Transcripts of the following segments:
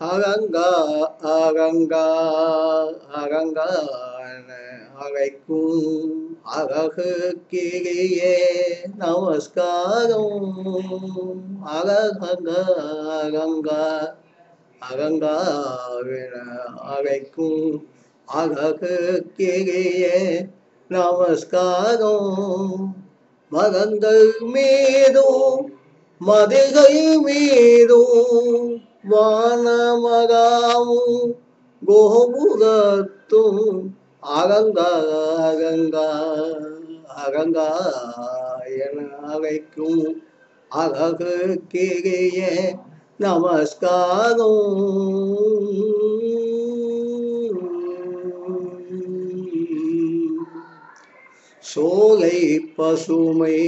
அகங்கா அகங்கா அகங்கான அழைக்கும் அழகு கிரியே நமஸ்காரம். அகங்கா அகங்கா அகங்காவின அழைக்கும் அழகு கிரியே நமஸ்காரம். மகங்கள் மீதும் மதுகள் மீதும் வானமகாமும் கோபுரத்தும் அகங்கா அகங்கா அகங்கா என அழைக்கும் அழகு கிரிய நமஸ்காரம். சோலை பசுமை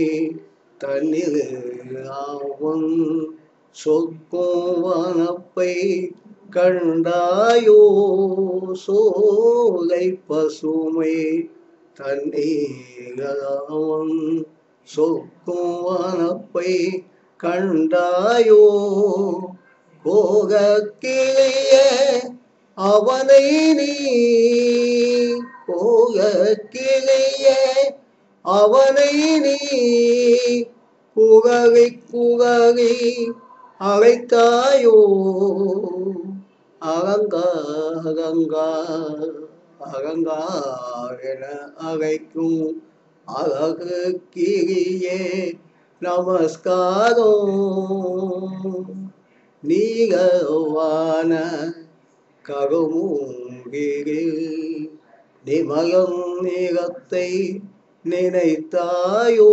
தண்ணீர் ஆவும் சொற்கும் வனப்பை கண்டாயோ? சோலை பசுமை தண்ணீராவும் சொற்கும் வனப்பை கண்டாயோ? கோகக்கிளைய அவனை நீ கோகக்கிளைய அவனை நீ குகவை குகவை அழைத்தாயோ? அகங்கா அகங்கா அகங்கா என அழைக்கும் அழகு கிரியே நமஸ்காரம் நீகவான கருமூகிரி நிமயம் நீகத்தை நினைத்தாயோ?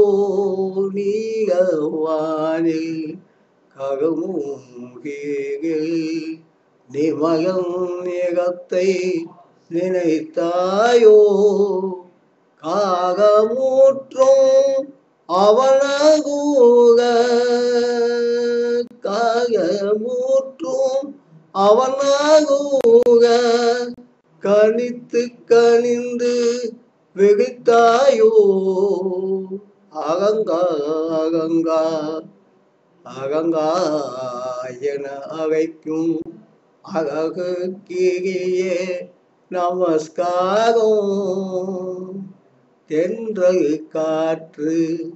நீகவானில் கருமூங்கில் நிமயம் நிகத்தை நினைத்தாயோ? காகமூற்றும் அவனகூக காகமூற்றும் அவனாகூக கணித்து கணிந்து வெகுத்தாயோ? அகங்கா அகங்கா அகங்காயன அழைக்கும் அழகு கிரியே நமஸ்காரம். தென்றல் காற்று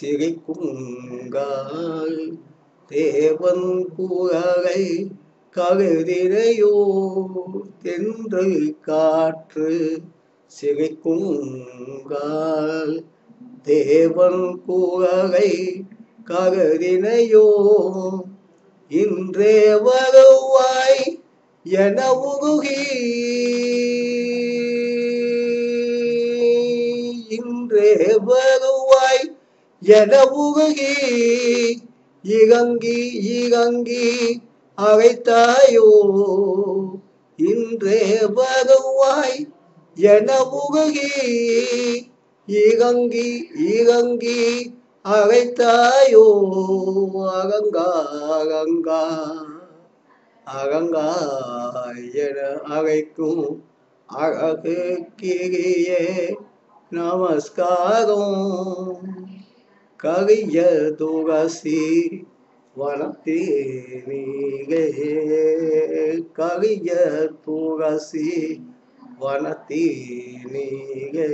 சிரிக்குங்கால் தேவன் குரலை கருதினையோ தென்றல் காற்று சிரிக்குங்கால் தேவன் குரலை ககதினையோ இன்றே வருவாய் என உருகி. இன்றே வருவாய் என உருகி. இகங்கி இகங்கி அழைத்தாயோ? இன்றே வருவாய் என உருகி. இகங்கி இகங்கி அழைத்தாயோ அகங்கா அகங்கா அகங்கா என அழைக்கும் அழகு கிரியே நமஸ்காரம். கரிய துளசி வனத்தீனிலே கரிய துளசி வனத்தீனிலே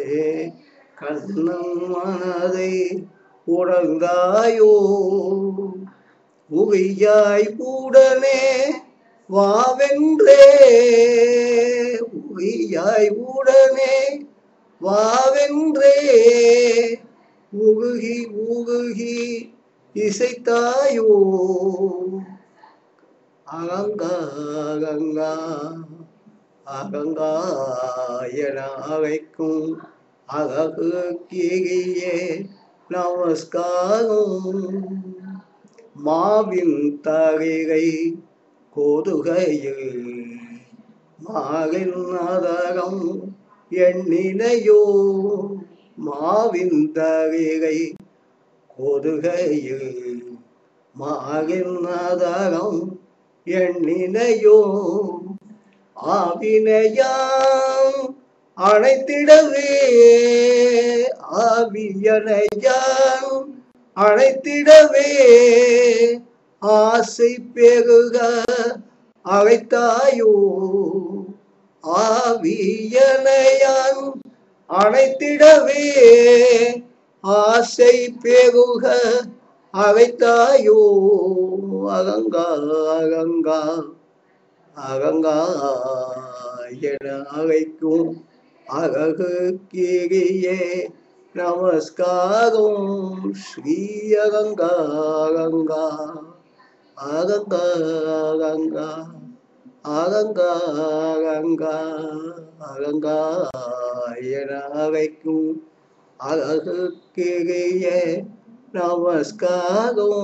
கண்ணம் மனதை உறங்காயோ? உகையாய் கூடனே வாவென்றே. உகையாய் உடனே வாவென்றே. உகுகி உருகி இசைத்தாயோ? அகங்கா அகங்கா அகங்கா என அழைக்கும் அககு கிரியே நமஸ்காரம் மாவின் தகைகை கோதுகையில் மாவின் அதகம் எண்ணினையோ. மாவின் தகைகை கொதுகையில் மாவின் அதகம் எண்ணினையோ. ஆவினையாம் அழைத்திடவே ஆவியனையாம் அழைத்திடவே ஆசை பெருக அழைத்தாயோ. ஆவியனையான் அழைத்திடவே ஆசை பெருக அழைத்தாயோ. அகங்கா அகங்கா அகங்கா என அழைக்கும் அழகு கீரியே நமஸ்காரம் ஸ்ரீ அகங்கா அகங்கா. அகங்கா அகங்கா. அகங்கா அகங்கா. அகங்கா என அழகு கீரியே நமஸ்காரம்.